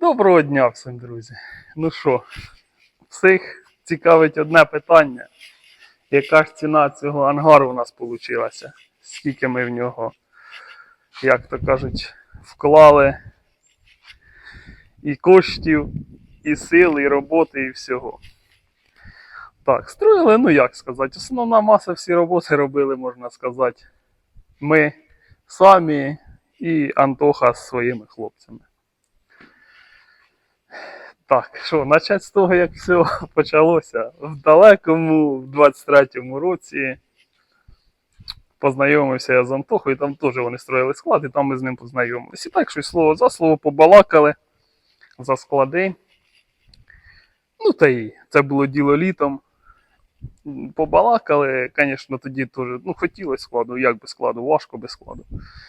Доброго дня всім, друзі. Ну що, всіх цікавить одне питання. Яка ж ціна цього ангару у нас вийшла? Скільки ми в нього, як то кажуть, вклали і коштів, і сил, і роботи, і всього. Так, строїли, ну як сказати, основна маса всі роботи робили, можна сказати. Ми самі і Антоха з своїми хлопцями. Так, що, почати з того, як все почалося. В далекому, в 23-му році познайомився я з Антохою, там теж вони строїли склад, і там ми з ним познайомилися. І так щось слово за слово побалакали за склади. Ну, та й це було діло літом. Побалакали, звісно, тоді теж, ну, хотілося складу, як без складу, важко без складу.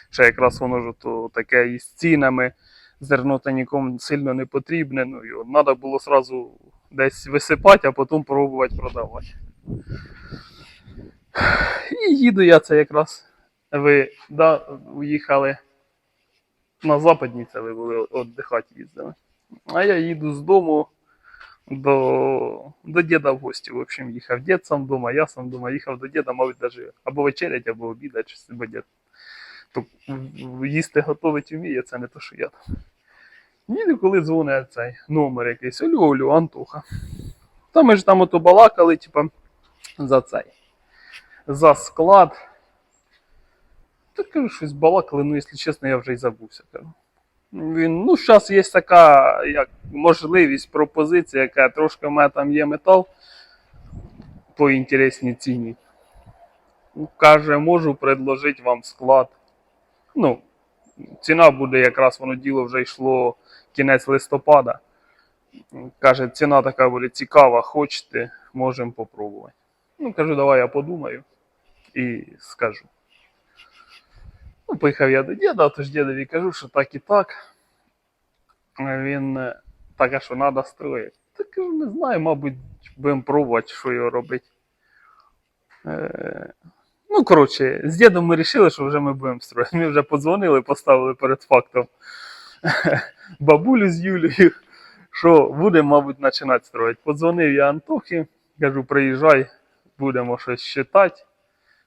Ще якраз воно ж то таке і з цінами зерно та нікому сильно не потрібне. Ну, його треба було сразу десь висипати, а потім пробувати продавати. І їду я це якраз. Ви да, уїхали на западні, це ви були віддихати їздили. А я їду з дому до, до діда в гості. В общем, їхав дід сам вдома, я сам вдома, їхав до діда, мабуть, даже або вечерять, або обідати, чи бо дід. То їсти готовить вміє, це не то, що я там. Ні, коли дзвонить цей номер якийсь, алло, алло, Антоха. Та ми ж там ото балакали, типа, за цей. За склад. Та кажу, щось балакали, ну, якщо чесно, я вже й забувся. Кажу. Він, ну, зараз є така як, можливість, пропозиція, яка трошки в мене там є метал по інтересній ціні. Ну, Каже, можу предложити вам склад. Ну, ціна буде якраз воно діло вже йшло кінець листопада. Каже, ціна така буде цікава, хочете, можемо попробувати. Ну, кажу, давай я подумаю і скажу. Ну, поїхав я до діда, тож дідові кажу, що так і так. Він е, так, що треба строїти. Та кажу, не знаю, мабуть, будемо пробувати, що його робити. Ну, коротше, з дідом ми вирішили, що вже ми будемо строїти. Ми вже подзвонили, поставили перед фактом бабулю з Юлією, що будемо, мабуть, починати строїти. Подзвонив я Антохі, кажу, приїжджай, будемо щось считати,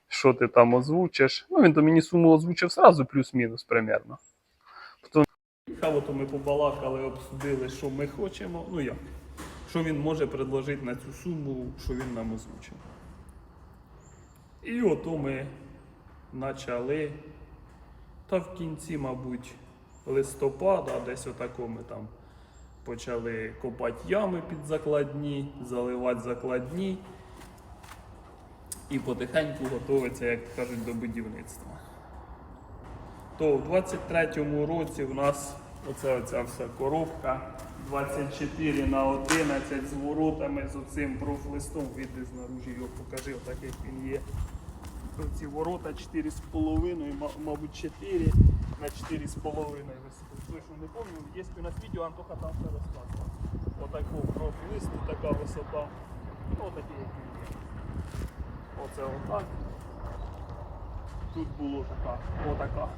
що ти там озвучиш. Ну, він то мені суму озвучив сразу, плюс-мінус примерно. Потім то ми побалакали, обсудили, що ми хочемо. Ну як? Що він може предложити на цю суму, що він нам озвучив. І ото ми почали. Та в кінці, мабуть, листопада, десь отако ми там почали копати ями під закладні, заливати закладні. І потихеньку готуватися, як кажуть, до будівництва. То в 23-му році в нас оця вся коробка 24 на 11 з воротами, з оцим профлистом. Віди знаружі його покажи, отак як він є. Ці ворота 4,5, мабуть 4 на 4,5 висоти. Точно не пам'ятаю, є у нас відео, Антоха там все розказував. Отакий профлист, така висота. Ну, отакий, як він є. Оце отак. Тут була така, отака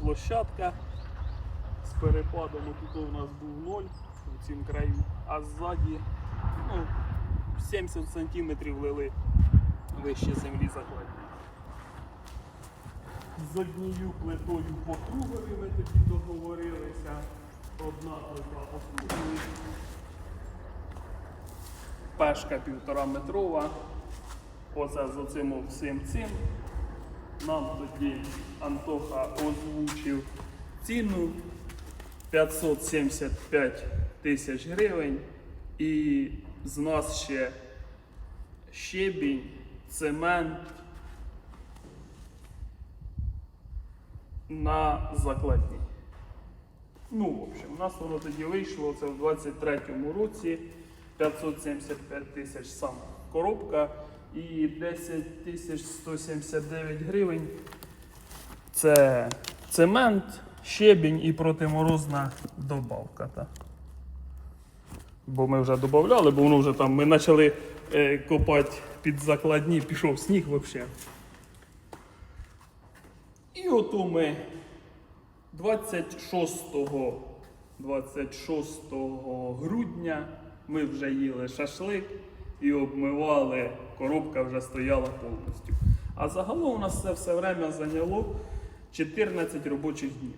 площадка з перепадом. Тут у нас був ноль у цім краю, а ззаді ну, 70 сантиметрів лили вище землі закладні. З однією плитою по ми тоді договорилися. Одна плита по. Пешка півтора метрова. Оце з оцим всім цим. Нам тоді Антоха озвучив ціну 575 тисяч гривень. І з нас ще щебінь, цемент на закладні. Ну, в общем, у нас воно тоді вийшло це в 23-му році 575 тисяч сама коробка і 10 тисяч 179 гривень. Це цемент, щебінь і протиморозна добавка. Бо ми вже додавали, бо воно вже там ми почали е, копати під закладні, пішов сніг взагалі. І ото ми 26 26 грудня ми вже їли шашлик і обмивали, коробка вже стояла повністю. А загалом у нас це все время зайняло 14 робочих днів.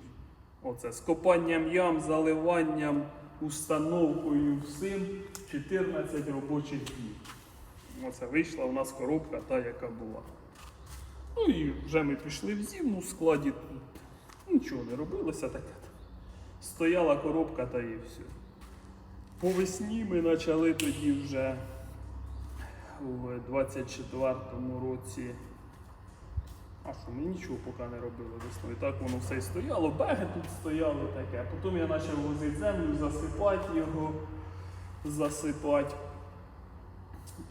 Оце з копанням ям, заливанням, установкою, всім 14 робочих днів. Оце вийшла у нас коробка, та, яка була. Ну і вже ми пішли в зиму в складі. Тут нічого не робилося таке. Стояла коробка та і все. По весні ми почали тоді вже у 24-му році. А що, ми нічого поки не робили весною. Так воно все і стояло, беги тут стояли таке. Потім я почав возити землю, засипати його, засипати.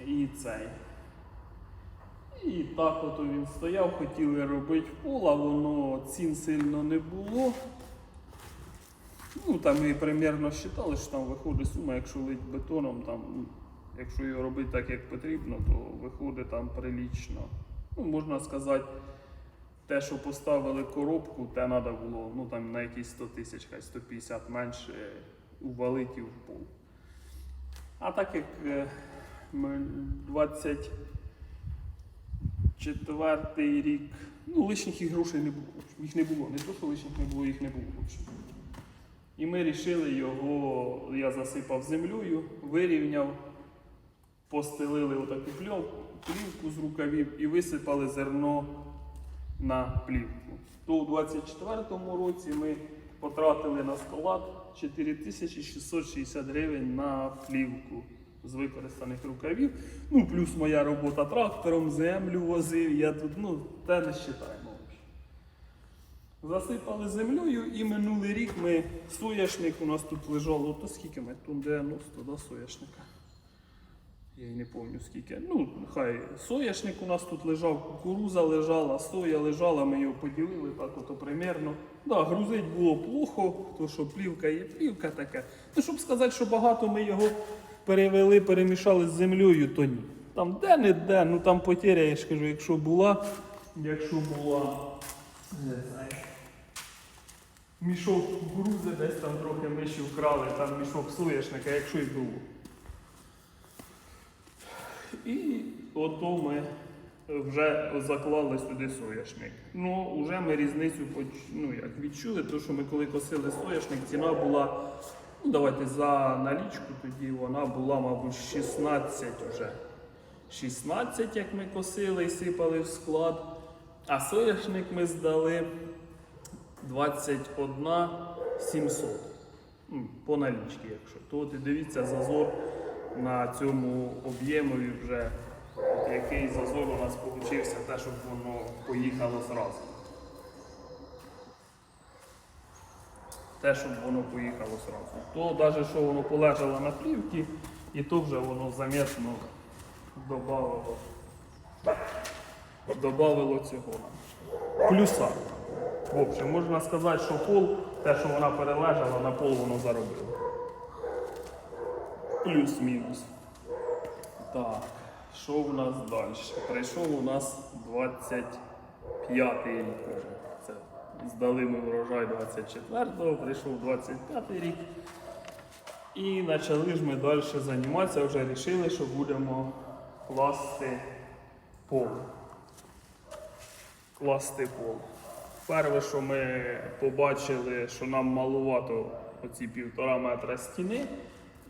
І цей. І так от він стояв, хотіли робити пол, а воно цін сильно не було. Ну, там ми примірно вважали, що там виходить сума, якщо лить бетоном, там, ну, якщо його робити так, як потрібно, то виходить там прилічно. Ну, можна сказати, те, що поставили коробку, те треба було ну, там, на якісь 100 тисяч, хай 150 менше увалити в пол. А так як е, ми 24 рік, ну, лишніх грошей не було. Їх не було. Не то, що лишніх не було, їх не було. І ми вирішили його, я засипав землею, вирівняв, постелили отаку плівку з рукавів і висипали зерно на плівку. То у 24-му році ми потратили на склад 4660 гривень на плівку з використаних рукавів. Ну, плюс моя робота трактором, землю возив, я тут, ну, те не вважаємо. Засипали землею і минулий рік ми соняшник у нас тут лежало, то скільки ми? Тун 90, да, соняшника. Я й не пам'ятаю скільки. Ну, хай соняшник у нас тут лежав, кукуруза лежала, соя лежала, ми його поділили так ото примерно. Да, грузить було плохо, то що плівка є плівка таке. Ну, щоб сказати, що багато ми його перевели, перемішали з землею, то ні. Там де не де, ну там потеря, я ж кажу, якщо була, якщо була. Не знаю. Мішок кукурузи десь там трохи миші вкрали, там мішок соняшника, якщо й було. І ото ми вже заклали сюди соняшник. Ну, вже ми різницю ну, як відчули, тому що ми коли косили соняшник, ціна була, ну давайте за налічку тоді вона була, мабуть, 16 вже. 16, як ми косили і сипали в склад. А соняшник ми здали 21 700. По налічці, якщо. То от і дивіться зазор на цьому об'ємові вже. От який зазор у нас вийшов, те, щоб воно поїхало зразу. Те, щоб воно поїхало зразу. То навіть що воно полежало на плівці, і то вже воно замітно додавало, додавало цього. Плюса. В общем, можна сказати, що пол, те, що вона перележала, на пол воно заробило. Плюс-мінус. Так, що у нас далі? Прийшов у нас 25 рік. Це здали ми врожай 24-го, прийшов 25 рік. І почали ж ми далі займатися, вже вирішили, що будемо класти пол. Класти пол. Перше, що ми побачили, що нам малувато оці півтора метра стіни,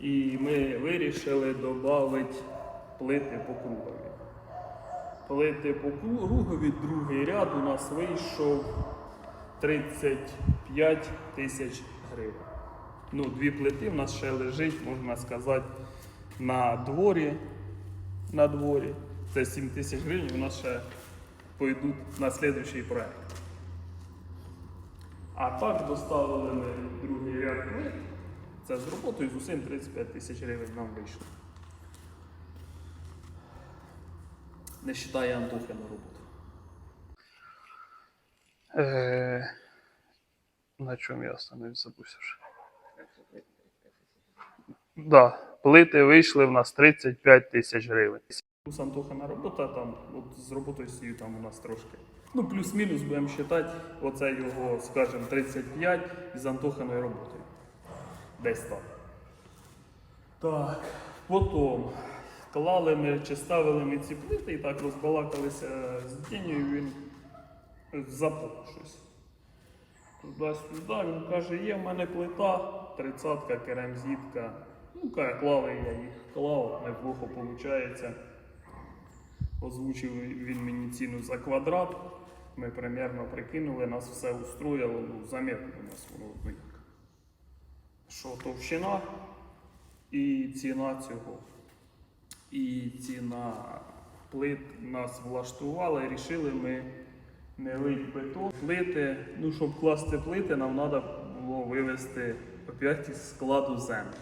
і ми вирішили додати плити по кругові. Плити по кругові, другий ряд у нас вийшов 35 тисяч гривень. Ну, дві плити в нас ще лежить, можна сказати, на дворі. На дворі. Це 7 тисяч гривень, у нас ще пойдуть на слідуючий проект. А так доставили ми другий ряд. Це з роботою з усім 35 тисяч гривень нам вийшло. Не вважає Антохину роботу. Е, на чому я остановився, забувся вже. Да, плити вийшли в нас 35 тисяч гривень. Плюс Антохина робота там, от з роботою сію там у нас трошки. Ну, плюс-мінус будемо вважати, оце його, скажімо, 35 із Антохиною роботою. Десь так. Так, потім клали ми чи ставили ми ці плити і так розбалакалися з Дінею, він запав щось. Туди-сюди, він каже, є в мене плита, тридцятка, керамзітка. Ну, каже, клали я їх клав, неплохо виходить. Озвучив він мені ціну за квадрат. Ми примерно прикинули, нас все устроїло, ну, заметно у нас воно. Що товщина і ціна цього. І ціна плит нас влаштувала і рішили ми не лить бетон. Плити, ну щоб класти плити, нам треба було вивезти опять із складу землі.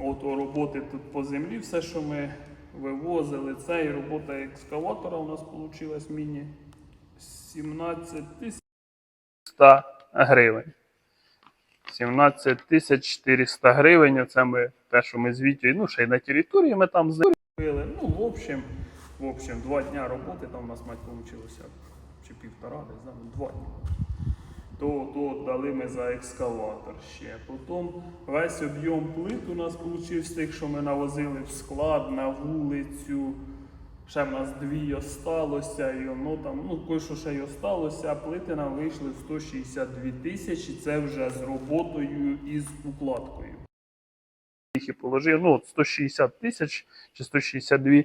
От у роботи тут по землі, все, що ми вивозили, це і робота екскаватора у нас вийшла міні 17 тисяч 100 гривень. 17 тисяч 400 гривень. Оце ми те, що ми з ну ще й на території ми там зробили. Ну, в общем, в общем, два дня роботи там у нас мать вийшло, чи півтора, десь, да? ну, два дні. То, то дали ми за екскаватор ще. Потім весь об'єм плит у нас вийшов з тих, що ми навозили в склад, на вулицю. Ще в нас дві осталося, і воно там, ну, кое що ще й осталося, а плити нам вийшли в 162 тисячі, це вже з роботою і з укладкою. Їх і положив, ну, от 160 тисяч чи 162,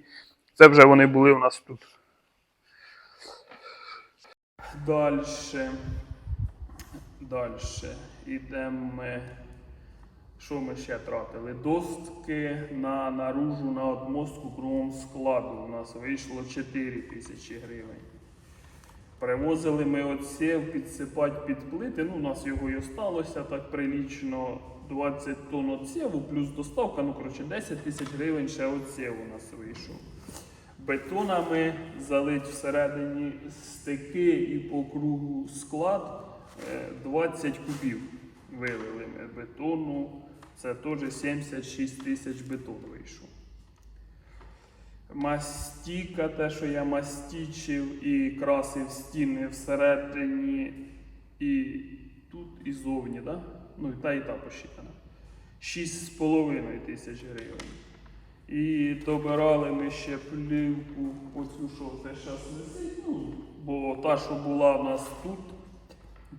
це вже вони були у нас тут. Дальше. Дальше. Ідемо ми. Що ми ще тратили? Достки на наружу на одмостку кругом складу. У нас вийшло 4 тисячі гривень. Привозили ми отсів підсипати під плити. Ну, у нас його і осталося так прилічно 20 тонн отсіву, плюс доставка, ну коротше 10 тисяч гривень ще отсів у нас вийшов. Бетонами залить всередині стики і по кругу склад е, 20 кубів вилили ми бетону. Це теж 76 тисяч бетон вийшов. Мастіка, те, що я мастічив і красив стіни всередині і тут, і зовні, да? ну і та і та посчитана. 6,5 тисяч гривень. І добирали ми ще плівку, оцю, що це зараз висить. Ну, бо та, що була в нас тут,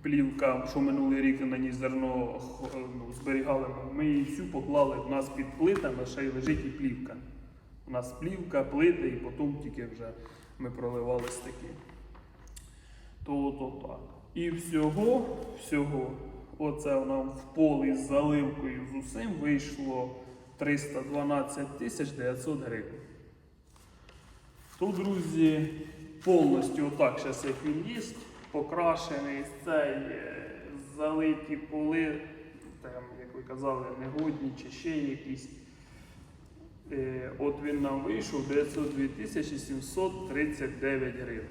плівка, що минулий рік на ній зерно ну, зберігали, ми її всю поклали в нас під плитами, ще й лежить і плівка. У нас плівка, плити, і потім тільки вже ми проливали стики. То, то так. І всього, всього, оце нам в полі з заливкою з усім вийшло 312 тисяч 900 гривень. То, друзі, повністю отак зараз як він є, покрашений цей е, залиті поли, там, як ви казали, негодні чи ще якісь. Е, От він нам вийшов 902 739 гривень.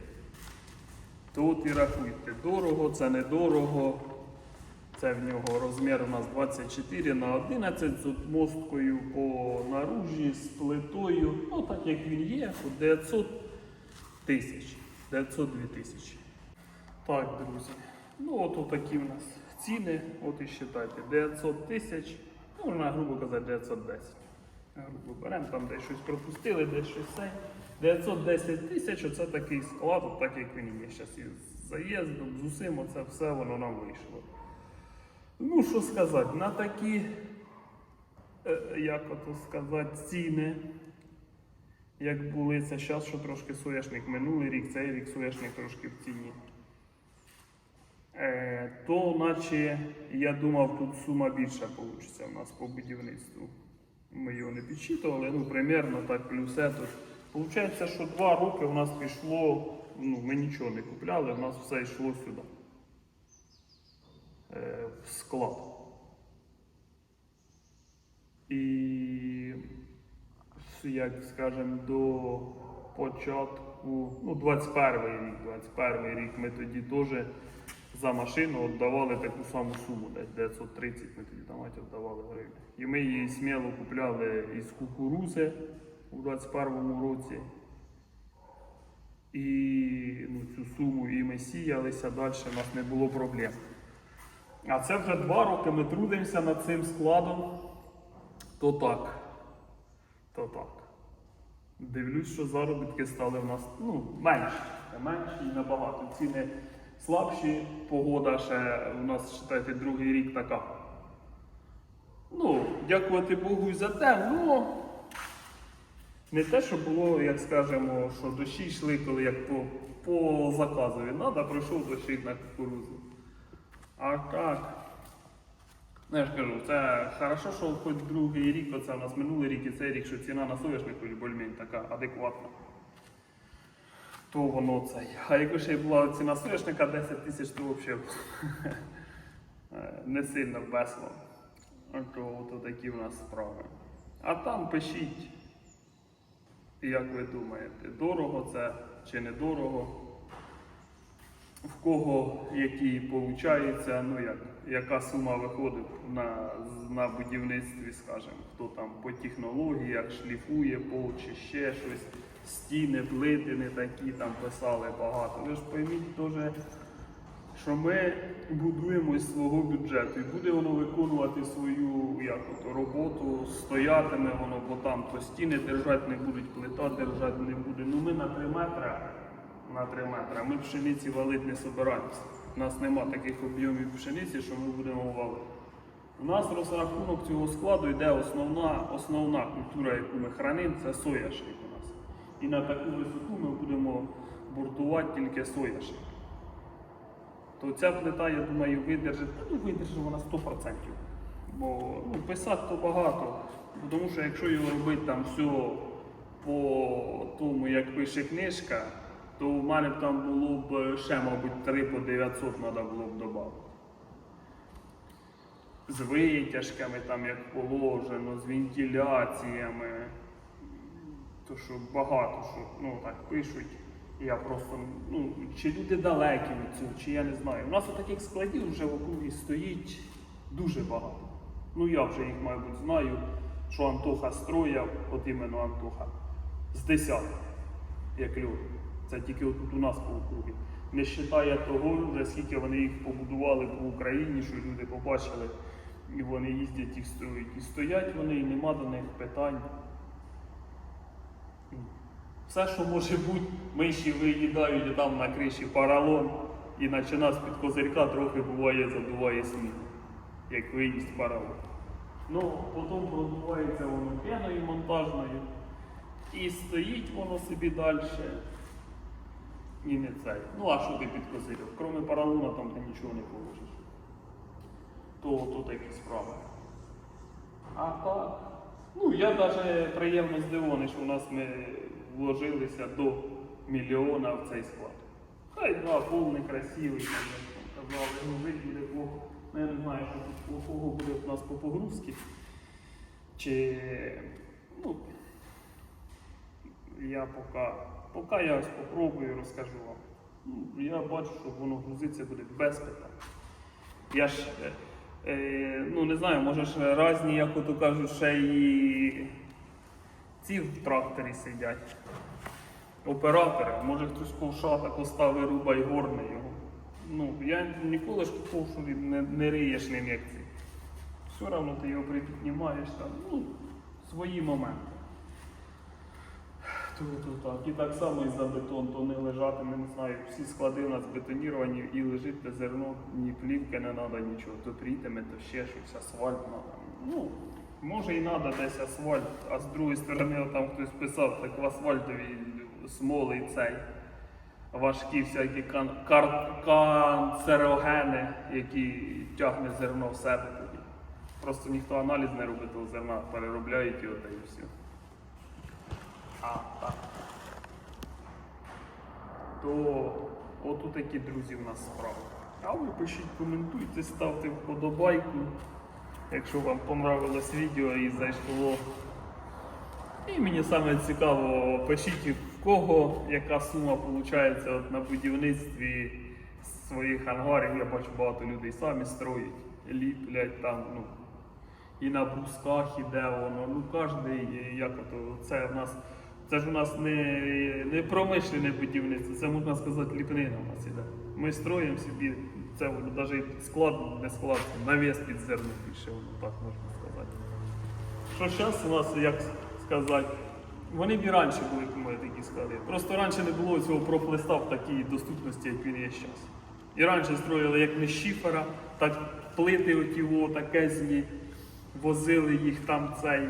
Тут і рахуйте, дорого, це недорого. Це в нього розмір у нас 24 на 11 з отмосткою по наружі, з плитою. Ну так як він є, 900 тисяч. 902 тисячі. Так, друзі. Ну от такі в нас ціни. От і вважайте, 900 тисяч, ну, на грубо казати, 910. Грубо беремо, там десь щось пропустили, десь щось це. 910 тисяч, оце такий склад, от так як він є. Зараз із заїздом, з усім, оце все воно нам вийшло. Ну, що сказати, на такі, е, як ото сказати, ціни, як були це зараз, що трошки соняшник минулий рік, цей рік соняшник трошки в ціні. Е, то наче я думав, тут сума більша вийде у нас по будівництву. Ми його не підсчитували, ну примерно так плюс тут. Получається, що два роки у нас пішло, ну ми нічого не купляли, у нас все йшло сюди. Е, в склад. І як скажемо, до початку, ну, 21 рік, 21 рік ми тоді теж за машину віддавали таку саму суму, десь 930 ми тоді там віддавали гривень. І ми її сміло купляли із кукурузи у 21 році. І ну, цю суму і ми сіялися, далі у нас не було проблем. А це вже два роки ми трудимося над цим складом. То так. То так. Дивлюсь, що заробітки стали в нас ну, менші. Менші і набагато. Ціни слабші, погода ще у нас, вважайте, другий рік така. Ну, дякувати Богу і за те, ну. Не те, що було, як скажемо, що дощі йшли, коли як по, по заказові. Надо, пройшов дощик на кукурузу. А так. Ну, я ж кажу, це хорошо, що хоч другий рік, оце у нас минулий рік і цей рік, що ціна на соняшнику більш така адекватна. То воно цей. А якби ще й була ціна соняшника 10 тисяч, то взагалі не сильно весело. То, то такі в нас справи. А там пишіть, як ви думаєте, дорого це чи не дорого? в кого які получаються, ну як, яка сума виходить на, на будівництві, скажімо, хто там по технологіях шліфує пол чи ще щось, стіни, плити не такі там писали багато. Ви ж пойміть теж, що ми будуємо із свого бюджету і буде воно виконувати свою як от, роботу, стоятиме воно, бо там то стіни держати не будуть, плита держати не буде. Ну ми на 3 метри на 3 метри. Ми пшениці валити не собираємося. У нас нема таких об'ємів пшениці, що ми будемо валити. У нас розрахунок цього складу йде основна, основна культура, яку ми хранимо, це нас. І на таку висоту ми будемо буртувати тільки соняшник. То ця плита, я думаю, видержить, ну видержить вона 100%. Бо ну, писати то багато. Тому що якщо його робити там все по тому, як пише книжка, то в мене б там було б ще, мабуть, 3 по 900 треба було б додати. З витяжками, там як положено, з вентиляціями. То що багато що ну, так пишуть. Я просто, ну, чи люди далекі від цього, чи я не знаю. У нас таких складів вже в округі стоїть дуже багато. Ну я вже їх, мабуть, знаю, що Антоха строяв, от іменно Антоха, з десяток, як люди. Це тільки отут у нас по округі. Не вважає того, вже скільки вони їх побудували по Україні, що люди побачили, і вони їздять їх строять. І стоять вони, і нема до них питань. Все, що може бути, миші виїдають там на криші паралон, і почина з-під козирька трохи буває, задуває сніг, як виїзд паралон. Ну, потім продувається воно пеною монтажною. І стоїть воно собі далі. І не цей. Ну а що ти під козирьок? Кроме паралона там ти нічого не положиш. То, то такі справи. А так. Ну, я навіть приємно здивований, що у нас ми вложилися до мільйона в цей склад. Хай да, повний, красивий, там, як казали, ну вид буде по. Ну, я не знаю, що тут плохого буде у нас по погрузці. Чи. Ну, я поки, поки я ось попробую розкажу вам. Ну, я бачу, що воно грузиться буде без питань. Я ж е, ну не знаю, може ж різні, як ото кажуть, ще і ці в тракторі сидять. Оператори, може хтось ковша так поставив руба і горне його. Ну, я ніколи ж ковшу не, не риєш ним як ці. Все одно ти його припіднімаєш там. Ну, свої моменти. Так. І так само і за бетон, то не лежатиме, не знаю. Всі склади у нас бетоніровані і лежить те зерно, ні плівки не треба, нічого. То прітиме, то ще щось, асфальт треба. Ну, може і треба десь асфальт, а з другої сторони там хтось писав, так в асфальтові смоли цей. Важкі всякі кан- кар- канцерогени, які тягне зерно в себе тоді. Просто ніхто аналіз не робить того зерна, переробляють його та і все. А, так. То от такі друзі в нас справи. А ви пишіть, коментуйте, ставте вподобайку, якщо вам понравилось відео і зайшло. І мені саме цікаво, пишіть в кого яка сума виходить от на будівництві своїх ангарів. Я бачу багато людей самі строять, ліплять там, ну, і на брусках іде воно. Ну кожен, як ото, це в нас. Це ж у нас не, не промишлене будівництво, це можна сказати ліпнина у нас іде. Ми строїмо собі це воно навіть склад не склад, навіс під зерно більше, воно так можна сказати. Що зараз у нас, як сказати, вони б і раніше були, такі склади. Просто раніше не було цього профлиста в такій доступності, як він є зараз. І раніше строїли як не шифера, так плити оті о, таке возили їх там цей.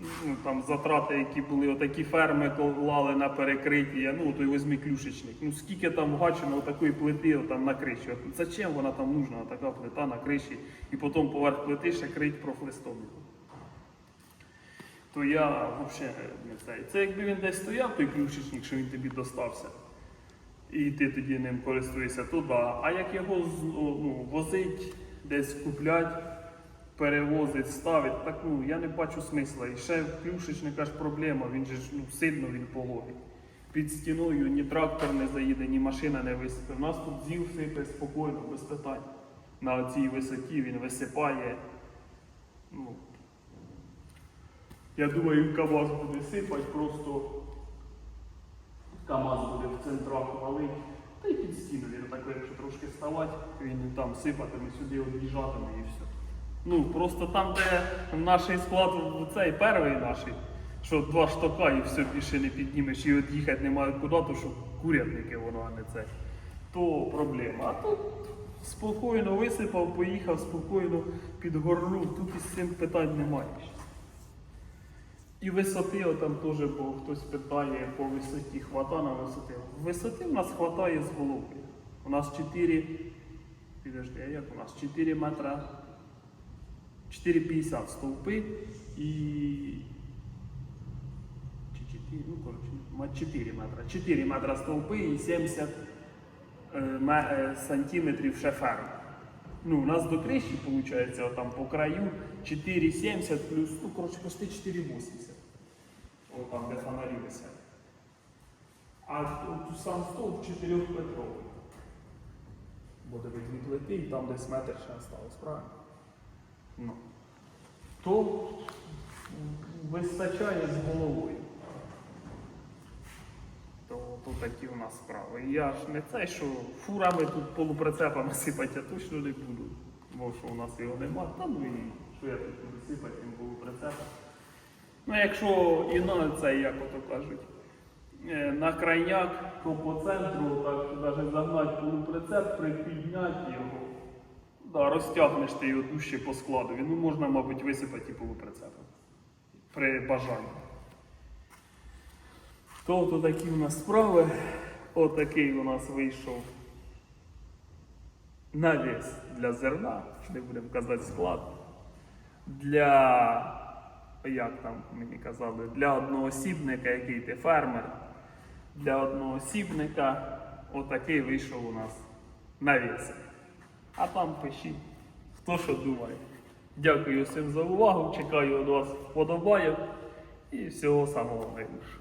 Ну, там затрати, які були, отакі ферми клали на перекриття, ну той восьмиклюшечник. Ну скільки там вгачено отакої плити там на криші. От Зачем вона там нужна, така плита на криші, і потім поверх плити ще крить профлистом. То я взагалі не цей. Це якби він десь стояв, той ключичник, що він тобі достався, і ти тоді ним користуєшся, то да. А як його ну, возить, десь куплять, перевозить, ставить, так ну я не бачу смисла. І ще в клюшечника ж проблема, він же ж ну, сильно він пологий. Під стіною ні трактор не заїде, ні машина не висипе. У нас тут зів сипе спокійно, без питань. На цій висоті він висипає. Ну, я думаю, КАМАЗ буде сипати, просто КАМАЗ буде в центрах валить. Та й під стіну він так, якщо трошки ставати, він там сипатиме, сюди об'їжджатиме і все. Ну, просто там, де наш склад, цей перший наш, що два штока і все більше не піднімеш, і от їхати немає куди, то що курятники воно, а не це. То проблема. А тут спокійно висипав, поїхав, спокійно підгорнув, тут із цим питань немає. І висоти там теж, бо хтось питає по висоті, хвата на висоти. Висоти в нас хватає з голови. У нас 4, підожди, як у нас? 4 метра, 4,50 стовпи і. Чи 4, ну коротше, 4 метра. 4 метра стовпи і 70 е, е, сантиметрів шеферу. Ну, у нас до криші, виходить, там по краю 4,70 плюс, ну, коротше, почти 4,80. О, там, де фонарі висять. А тут сам стовп 4 метровий. Буде дві плити і там десь метр ще осталось, правильно? Ну. То вистачає з головою. То, такі у нас справи. Я ж не це, що фурами тут полуприцепами сипати я точно не буду. Бо що у нас його нема. Та ну і що я тут буду сипати тим полуприцепом. Ну, якщо і на це, як ото кажуть, е, на крайняк, то по центру, так навіть загнати полуприцеп, припідняти його. Да, розтягнеш ти його дужче по складу. Ну, можна, мабуть, висипати і полуприцепом. При бажанні. То то такі у нас справи. Отакий у нас вийшов навіс для зерна, не будемо казати склад. Для, як там мені казали, для одноосібника, який ти фермер, для одноосібника отакий вийшов у нас навіс. А там пишіть, хто що думає. Дякую всім за увагу, чекаю від вас вподобаю і всього самого найкращого.